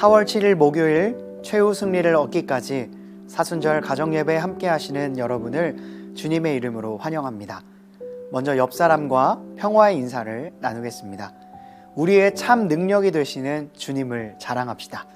4월 7일 목요일 최후 승리를 얻기까지 사순절 가정예배 함께 하시는 여러분을 주님의 이름으로 환영합니다. 먼저 옆 사람과 평화의 인사를 나누겠습니다. 우리의 참 능력이 되시는 주님을 자랑합시다.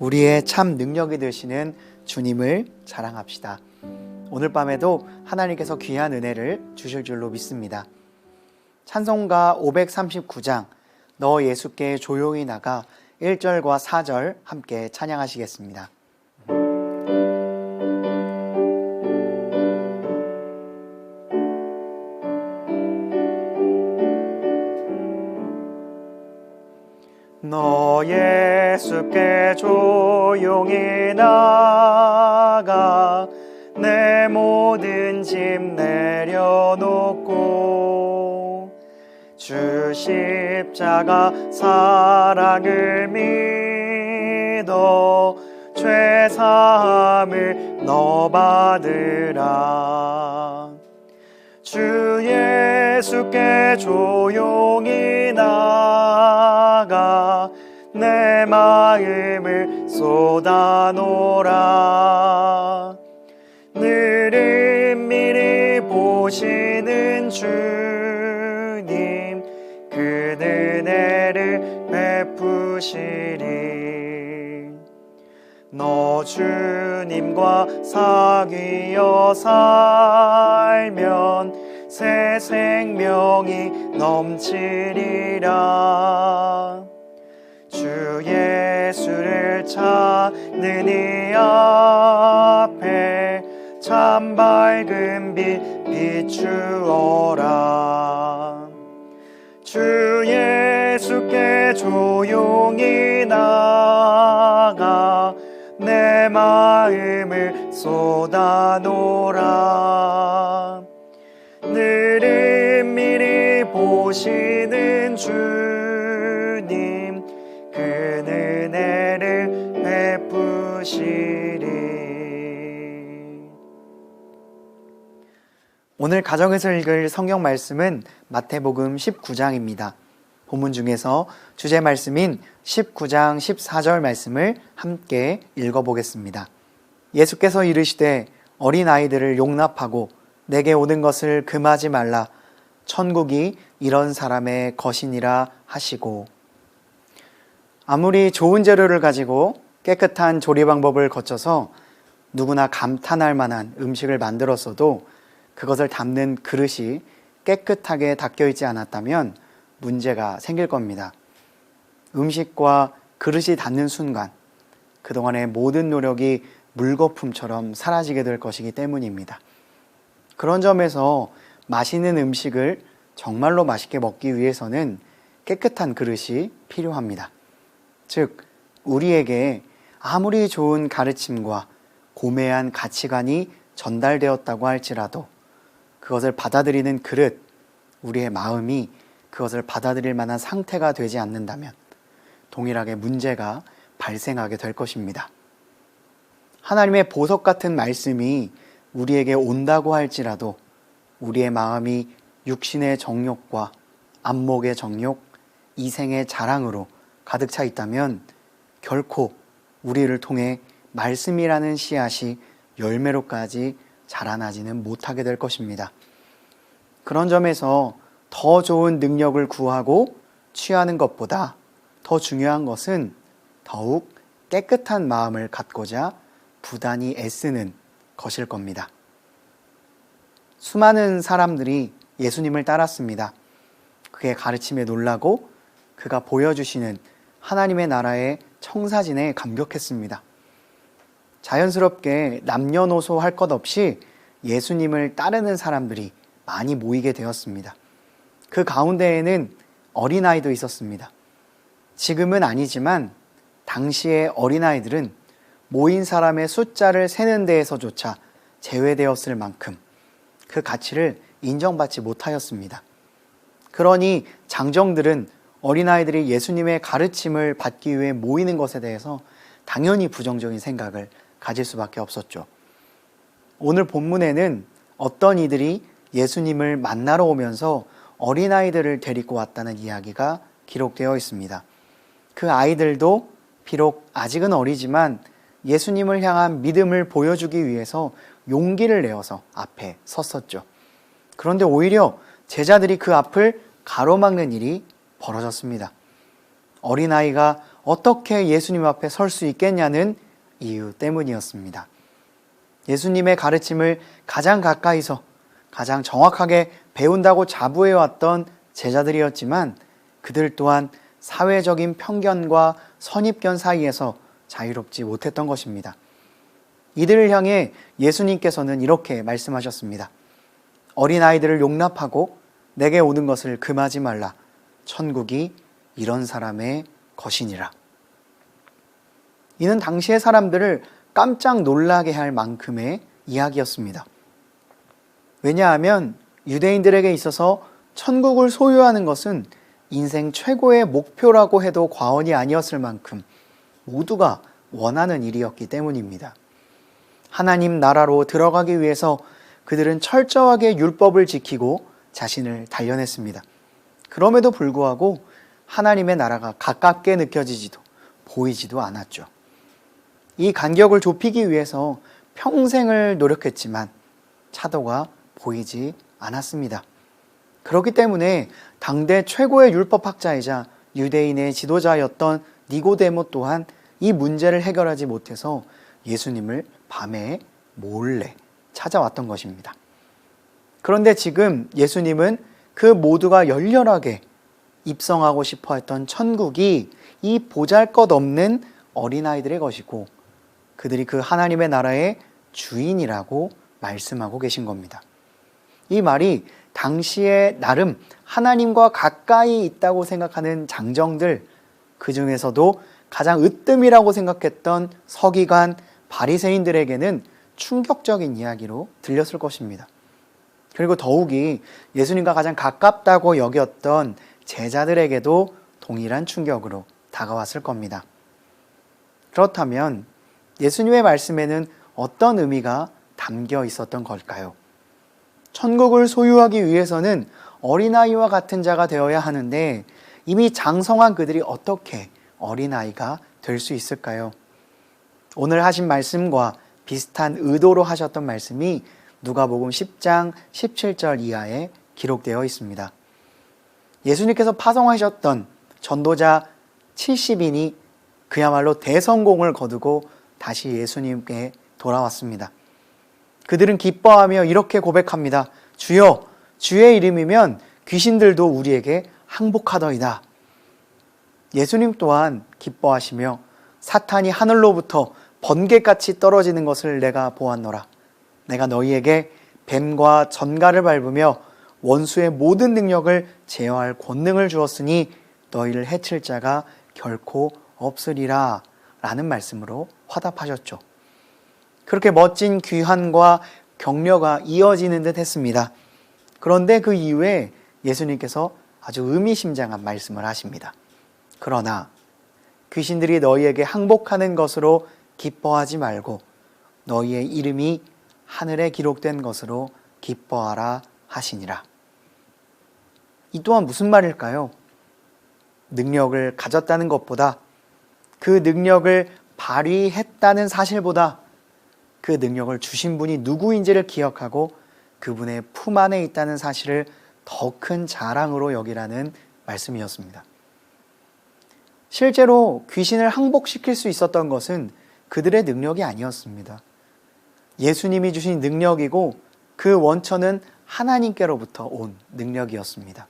우리의 참 능력이 되시는 주님을 자랑합시다. 오늘 밤에도 하나님께서 귀한 은혜를 주실 줄로 믿습니다. 찬송가 539장 너 예수께 조용히 나가 1절과 4절 함께 찬양하시겠습니다. 너 예수께 조용히 나가 내 모든 짐 내려놓고 주 십자가 사랑을 믿어 죄 사함을 너 받으라. 주 예수께 조용히 나가 내 마음을 쏟아놓으라. 늘 은밀히 보시는 주 베푸시리. 너 주님과 사귀어 살면 새 생명이 넘치리라. 주 예수를 찾는 이 앞에 참 밝은 빛 비추어 예수께 조용히 나가 내 마음을 쏟아놓으라 늘 은밀히 보시는 주님 그 은혜를 베푸시리 오늘 가정에서 읽을 성경 말씀은 마태복음 19장입니다. 본문 중에서 주제 말씀인 19장 14절 말씀을 함께 읽어보겠습니다. 예수께서 이르시되 어린 아이들을 용납하고 내게 오는 것을 금하지 말라 천국이 이런 사람의 것이니라 하시고 아무리 좋은 재료를 가지고 깨끗한 조리 방법을 거쳐서 누구나 감탄할 만한 음식을 만들었어도 그것을 담는 그릇이 깨끗하게 닦여 있지 않았다면 문제가 생길 겁니다. 음식과 그릇이 닿는 순간 그동안의 모든 노력이 물거품처럼 사라지게 될 것이기 때문입니다. 그런 점에서 맛있는 음식을 정말로 맛있게 먹기 위해서는 깨끗한 그릇이 필요합니다. 즉, 우리에게 아무리 좋은 가르침과 고매한 가치관이 전달되었다고 할지라도 그것을 받아들이는 그릇, 우리의 마음이 그것을 받아들일 만한 상태가 되지 않는다면 동일하게 문제가 발생하게 될 것입니다. 하나님의 보석 같은 말씀이 우리에게 온다고 할지라도 우리의 마음이 육신의 정욕과 안목의 정욕, 이생의 자랑으로 가득 차 있다면 결코 우리를 통해 말씀이라는 씨앗이 열매로까지 자라나지는 못하게 될 것입니다. 그런 점에서 더 좋은 능력을 구하고 취하는 것보다 더 중요한 것은 더욱 깨끗한 마음을 갖고자 부단히 애쓰는 것일 겁니다. 수많은 사람들이 예수님을 따랐습니다. 그의 가르침에 놀라고 그가 보여주시는 하나님의 나라의 청사진에 감격했습니다. 자연스럽게 남녀노소 할 것 없이 예수님을 따르는 사람들이 많이 모이게 되었습니다. 그 가운데에는 어린아이도 있었습니다. 지금은 아니지만 당시의 어린아이들은 모인 사람의 숫자를 세는 데에서조차 제외되었을 만큼 그 가치를 인정받지 못하였습니다. 그러니 장정들은 어린아이들이 예수님의 가르침을 받기 위해 모이는 것에 대해서 당연히 부정적인 생각을 가질 수밖에 없었죠. 오늘 본문에는 어떤 이들이 예수님을 만나러 오면서 어린아이들을 데리고 왔다는 이야기가 기록되어 있습니다. 그 아이들도 비록 아직은 어리지만 예수님을 향한 믿음을 보여주기 위해서 용기를 내어서 앞에 섰었죠. 그런데 오히려 제자들이 그 앞을 가로막는 일이 벌어졌습니다. 어린아이가 어떻게 예수님 앞에 설 수 있겠냐는 이유 때문이었습니다. 예수님의 가르침을 가장 가까이서 가장 정확하게 배운다고 자부해왔던 제자들이었지만 그들 또한 사회적인 편견과 선입견 사이에서 자유롭지 못했던 것입니다. 이들을 향해 예수님께서는 이렇게 말씀하셨습니다. 어린아이들을 용납하고 내게 오는 것을 금하지 말라. 천국이 이런 사람의 것이니라. 이는 당시의 사람들을 깜짝 놀라게 할 만큼의 이야기였습니다. 왜냐하면 유대인들에게 있어서 천국을 소유하는 것은 인생 최고의 목표라고 해도 과언이 아니었을 만큼 모두가 원하는 일이었기 때문입니다. 하나님 나라로 들어가기 위해서 그들은 철저하게 율법을 지키고 자신을 단련했습니다. 그럼에도 불구하고 하나님의 나라가 가깝게 느껴지지도 보이지도 않았죠. 이 간격을 좁히기 위해서 평생을 노력했지만 차도가 보이지 않았습니다. 그렇기 때문에 당대 최고의 율법학자이자 유대인의 지도자였던 니고데모 또한 이 문제를 해결하지 못해서 예수님을 밤에 몰래 찾아왔던 것입니다. 그런데 지금 예수님은 그 모두가 열렬하게 입성하고 싶어 했던 천국이 이 보잘 것 없는 어린아이들의 것이고 그들이 그 하나님의 나라의 주인이라고 말씀하고 계신 겁니다. 이 말이 당시에 나름 하나님과 가까이 있다고 생각하는 장정들 그 중에서도 가장 으뜸이라고 생각했던 서기관 바리새인들에게는 충격적인 이야기로 들렸을 것입니다. 그리고 더욱이 예수님과 가장 가깝다고 여겼던 제자들에게도 동일한 충격으로 다가왔을 겁니다. 그렇다면 예수님의 말씀에는 어떤 의미가 담겨 있었던 걸까요? 천국을 소유하기 위해서는 어린아이와 같은 자가 되어야 하는데 이미 장성한 그들이 어떻게 어린아이가 될 수 있을까요? 오늘 하신 말씀과 비슷한 의도로 하셨던 말씀이 누가복음 10장 17절 이하에 기록되어 있습니다. 예수님께서 파송하셨던 전도자 70인이 그야말로 대성공을 거두고 다시 예수님께 돌아왔습니다. 그들은 기뻐하며 이렇게 고백합니다. 주여, 주의 이름이면 귀신들도 우리에게 항복하더이다. 예수님 또한 기뻐하시며 사탄이 하늘로부터 번개같이 떨어지는 것을 내가 보았노라. 내가 너희에게 뱀과 전갈을 밟으며 원수의 모든 능력을 제어할 권능을 주었으니 너희를 해칠 자가 결코 없으리라. 라는 말씀으로 화답하셨죠. 그렇게 멋진 귀환과 격려가 이어지는 듯 했습니다. 그런데 그 이후에 예수님께서 아주 의미심장한 말씀을 하십니다. 그러나 귀신들이 너희에게 항복하는 것으로 기뻐하지 말고 너희의 이름이 하늘에 기록된 것으로 기뻐하라 하시니라. 이 또한 무슨 말일까요? 능력을 가졌다는 것보다 그 능력을 발휘했다는 사실보다 그 능력을 주신 분이 누구인지를 기억하고 그분의 품 안에 있다는 사실을 더 큰 자랑으로 여기라는 말씀이었습니다. 실제로 귀신을 항복시킬 수 있었던 것은 그들의 능력이 아니었습니다. 예수님이 주신 능력이고 그 원천은 하나님께로부터 온 능력이었습니다.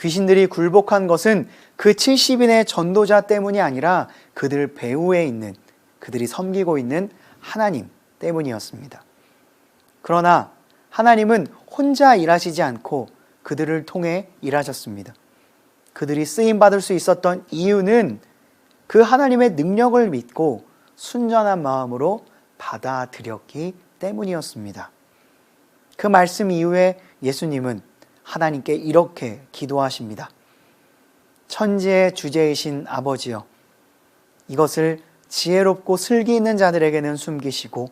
귀신들이 굴복한 것은 그 70인의 전도자 때문이 아니라 그들 배후에 있는 그들이 섬기고 있는 하나님 때문이었습니다. 그러나 하나님은 혼자 일하시지 않고 그들을 통해 일하셨습니다. 그들이 쓰임 받을 수 있었던 이유는 그 하나님의 능력을 믿고 순전한 마음으로 받아들였기 때문이었습니다. 그 말씀 이후에 예수님은 하나님께 이렇게 기도하십니다. 천지의 주제이신 아버지여, 이것을 지혜롭고 슬기 있는 자들에게는 숨기시고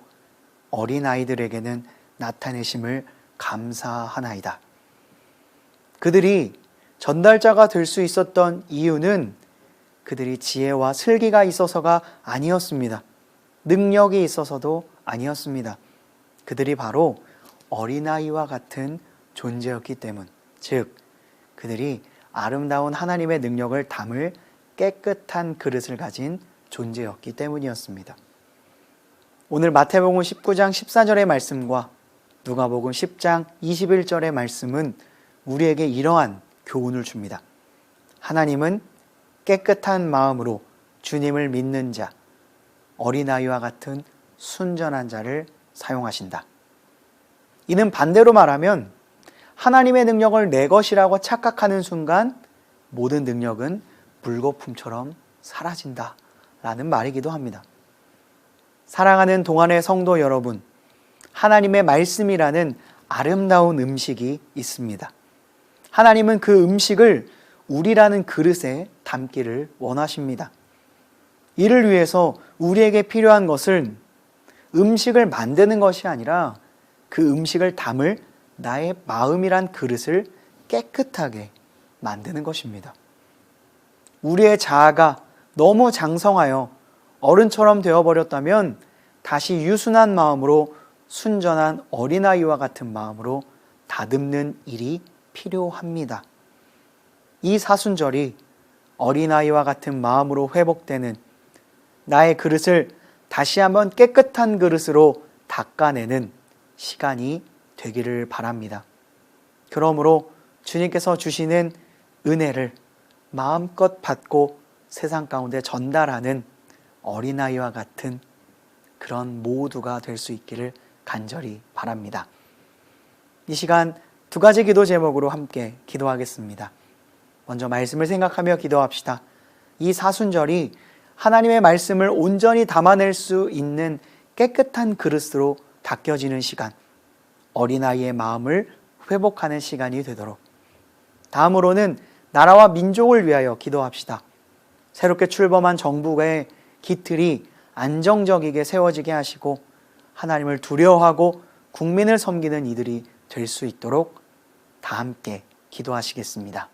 어린 아이들에게는 나타내심을 감사하나이다. 그들이 전달자가 될 수 있었던 이유는 그들이 지혜와 슬기가 있어서가 아니었습니다. 능력이 있어서도 아니었습니다. 그들이 바로 어린아이와 같은 존재였기 때문, 즉, 그들이 아름다운 하나님의 능력을 담을 깨끗한 그릇을 가진 존재였기 때문이었습니다. 오늘 마태복음 19장 14절의 말씀과 누가복음 10장 21절의 말씀은 우리에게 이러한 교훈을 줍니다. 하나님은 깨끗한 마음으로 주님을 믿는 자, 어린아이와 같은 순전한 자를 사용하신다. 이는 반대로 말하면 하나님의 능력을 내 것이라고 착각하는 순간 모든 능력은 불거품처럼 사라진다. 라는 말이기도 합니다. 사랑하는 동안의 성도 여러분, 하나님의 말씀이라는 아름다운 음식이 있습니다. 하나님은 그 음식을 우리라는 그릇에 담기를 원하십니다. 이를 위해서 우리에게 필요한 것은 음식을 만드는 것이 아니라 그 음식을 담을 나의 마음이란 그릇을 깨끗하게 만드는 것입니다. 우리의 자아가 너무 장성하여 어른처럼 되어버렸다면 다시 유순한 마음으로 순전한 어린아이와 같은 마음으로 다듬는 일이 필요합니다. 이 사순절이 어린아이와 같은 마음으로 회복되는 나의 그릇을 다시 한번 깨끗한 그릇으로 닦아내는 시간이 되기를 바랍니다. 그러므로 주님께서 주시는 은혜를 마음껏 받고 세상 가운데 전달하는 어린아이와 같은 그런 모두가 될 수 있기를 간절히 바랍니다. 이 시간 두 가지 기도 제목으로 함께 기도하겠습니다. 먼저 말씀을 생각하며 기도합시다. 이 사순절이 하나님의 말씀을 온전히 담아낼 수 있는 깨끗한 그릇으로 닦여지는 시간, 어린아이의 마음을 회복하는 시간이 되도록. 다음으로는 나라와 민족을 위하여 기도합시다. 새롭게 출범한 정부의 기틀이 안정적이게 세워지게 하시고 하나님을 두려워하고 국민을 섬기는 이들이 될 수 있도록 다 함께 기도하시겠습니다.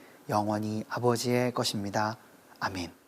영원히 아버지의 것입니다. 아멘.